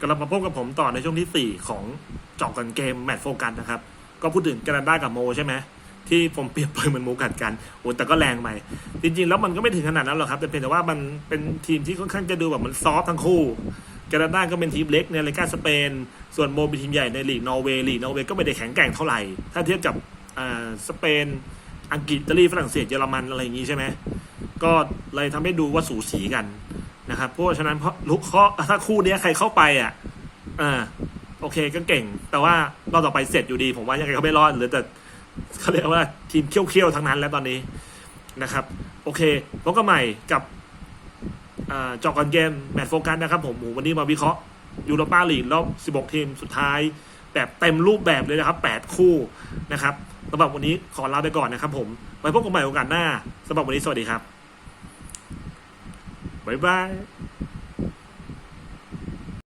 กลับมาพบกับผมต่อในช่วงที่ 4 ของเจอกกันเกมแมตช์โฟกัสนะครับ ก็พูดถึงแคนาดากับโมใช่ไหมที่ผมเปรียบเปรยเหมือนมูกัดกันโอ้แต่ก็แรงไปจริงๆ แล้วมันก็ไม่ถึงขนาดนั้นหรอกครับ แต่เพียงแต่ว่ามันเป็นทีมที่ค่อนข้างจะดูแบบมันซอฟทั้งคู่แคนาดาก็เป็นทีมเล็กในรายกาสเปน ส่วนโมเป็นทีมใหญ่ในลีกนอร์เวย์ลีกนอร์เวย์ก็ไม่ได้แข็งแกร่งเท่าไหร่ ถ้าเทียบกับอ่าสเปน อังกฤษอิตาลีฝรั่งเศสเยอรมันอะไรอย่างนี้ใช่ไหมก็เลยทำให้ดูว่าสูสีกัน นะครับเพราะฉะนั้นเพราะลุกเขาถ้าคู่นี้ใครเข้าไปอะอ่าโอเคก็เก่ง แต่ว่ารอบต่อไปเสร็จอยู่ดี ผมว่ายังไงก็ไม่รอดหรือแต่เขาเรียกว่าทีมเขี้ยวๆทั้งนั้นแล้วตอนนี้นะครับ โอเคพบกันใหม่กับจอกกันเกมแมตช์โฟกัสนะครับผมวันนี้มาวิเคราะห์ยูโรปาลีกรอบ 16 ทีมสุดท้าย แบบเต็มรูปแบบเลยนะครับ 8 คู่นะครับสำหรับวันนี้ขอลาไปก่อนนะครับผมไว้พบกันใหม่โอกาสหน้าสำหรับวันนี้สวัสดีครับ บ๊ายบาย